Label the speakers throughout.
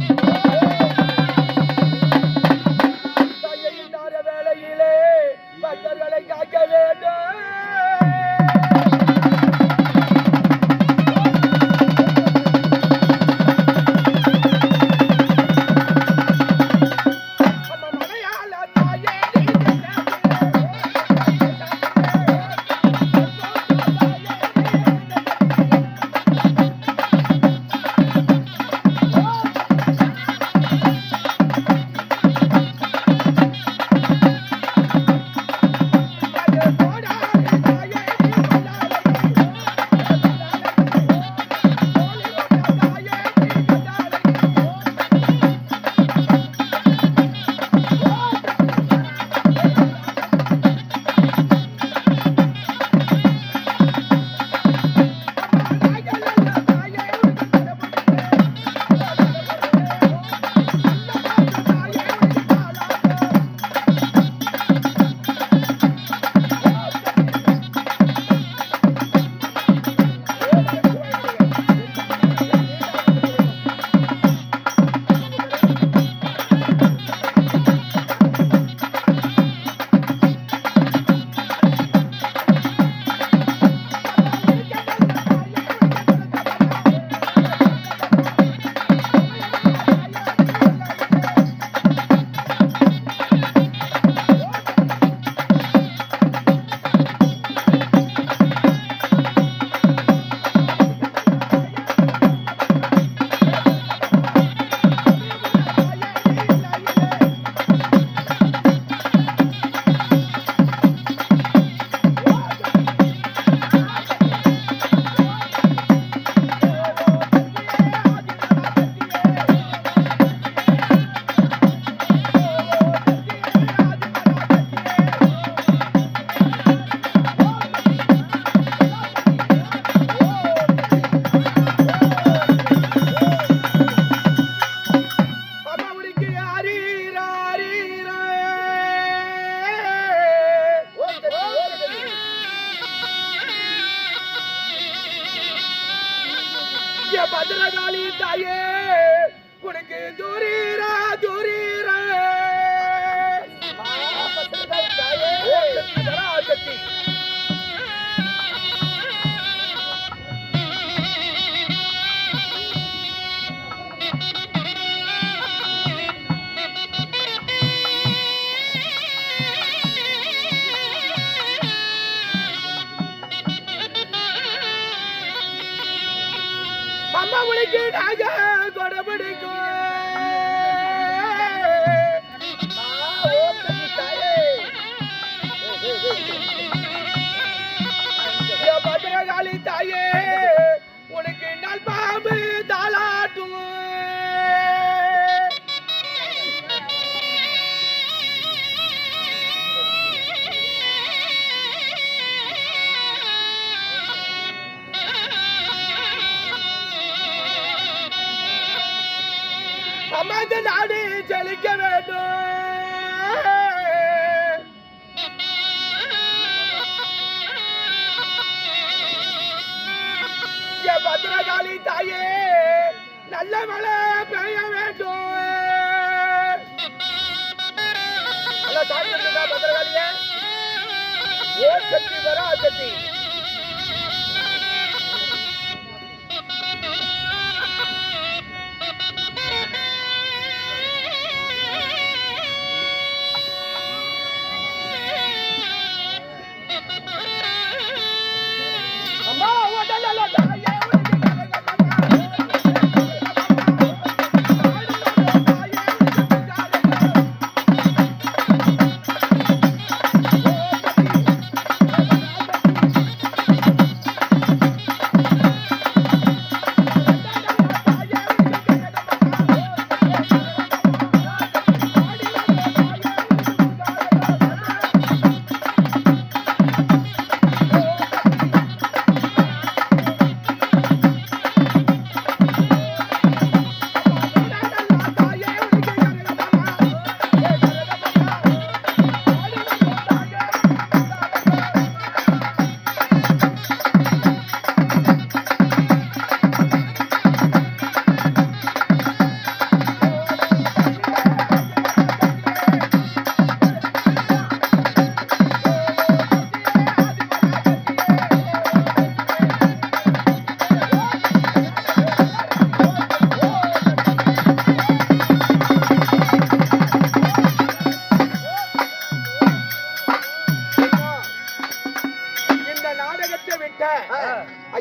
Speaker 1: Thank you. Bhadrakali தாயே உனக்கு தூரீரா தூரி அம்மா உனக்கு நாங்க கொடை பிடிக்கும். எனது நாடு செழிக்க வேண்டும் என் பத்திரகாளி தாயே நல்ல மழை பெய்ய வேண்டும் பத்திரகாளிய தாய் ஓ சக்தி வரா சக்தி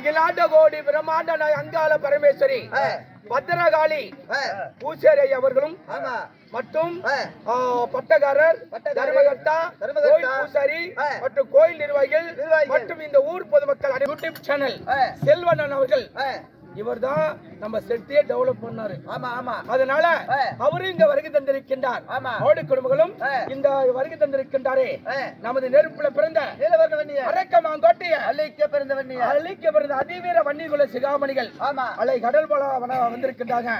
Speaker 1: அகிலாண்ட கோடி பிரம்மாண்ட நாய் அங்காள பரமேஸ்வரி. பத்திரகாளி. பூசேரி அவர்களும். மற்றும் பட்டக்காரர்
Speaker 2: பட்டக்காரர்,
Speaker 1: தர்மகர்த்தா பூசாரி. மற்றும் கோயில் நிர்வாகிகள். மற்றும் இந்த ஊர் பொதுமக்கள் யூடியூப் சேனல். செல்வண்ணன் அவர்கள்.
Speaker 2: ஆ,
Speaker 1: இவர்தான் நம்ம செட்டியே டெவலப் பண்ணாரு
Speaker 2: ஆமா ஆமா
Speaker 1: அதனால. அவரும் இங்க வருகை தந்திருக்கின்றார். அவருடைய குடும்பங்களும். இந்த வருகை தந்திருக்கின்றாரே நமது நெருப்புல பிறந்த
Speaker 2: நீலவர்ண வன்னியர்
Speaker 1: அரக்கமாங்கோட்டைய
Speaker 2: அள்ளிக்க பிறந்த
Speaker 1: அழிக்க பிறந்த அதிவீர வன்னிகுல சிகாமணிகள்
Speaker 2: ஆமா
Speaker 1: அலை கடல் போல வந்திருக்கின்றாங்க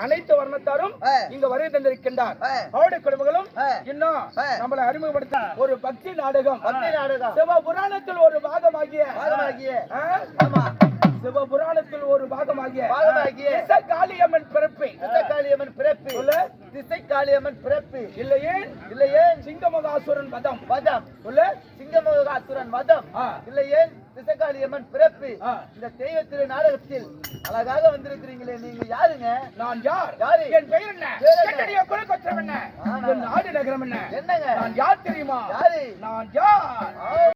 Speaker 1: அனைத்து வர்ணத்தாரும். இங்க வருகை தந்திருக்கின்றார். அவருடைய குடும்பங்களும். இன்னும். நம்மளை அறிமுகப்படுத்த ஒரு பக்தி நாடகம்
Speaker 2: பக்தி நாடகம்
Speaker 1: சிவ புராணத்தில் ஒரு பாகமாகிய?
Speaker 2: ஆமா
Speaker 1: சிவ புராணத்தில் ஒரு பாகமாகிய
Speaker 2: பாகமாகிய
Speaker 1: காளியம்மன் பிறப்பு.
Speaker 2: திசைக்காளியம்மன் பிறப்பு.
Speaker 1: சொல்லு.
Speaker 2: திசைக்காளியம்மன் பிறப்பு.
Speaker 1: இல்லையே
Speaker 2: இல்லையே
Speaker 1: சிங்கமகாசுரன் பதம்
Speaker 2: வதம்.
Speaker 1: சொல்லு?
Speaker 2: சிங்கமோகாசுரன் வதம். இல்லையே திசைக்காளியம்மன் பிறப்பு. இந்த தெய்வ திரு நாடகத்தில் அழகாக வந்திருக்கிறீங்களே நீங்க யாருங்க?
Speaker 1: நான் யார்?
Speaker 2: யாரு?
Speaker 1: என் பெயர் என்ன?
Speaker 2: பேர் என்ன?
Speaker 1: கட்டடிய குலகோத்திரம் என்ன? நாடு நகரம் என்ன?
Speaker 2: என்னங்க?
Speaker 1: நான் யார் தெரியுமா?
Speaker 2: யாரு?
Speaker 1: நான் யார்.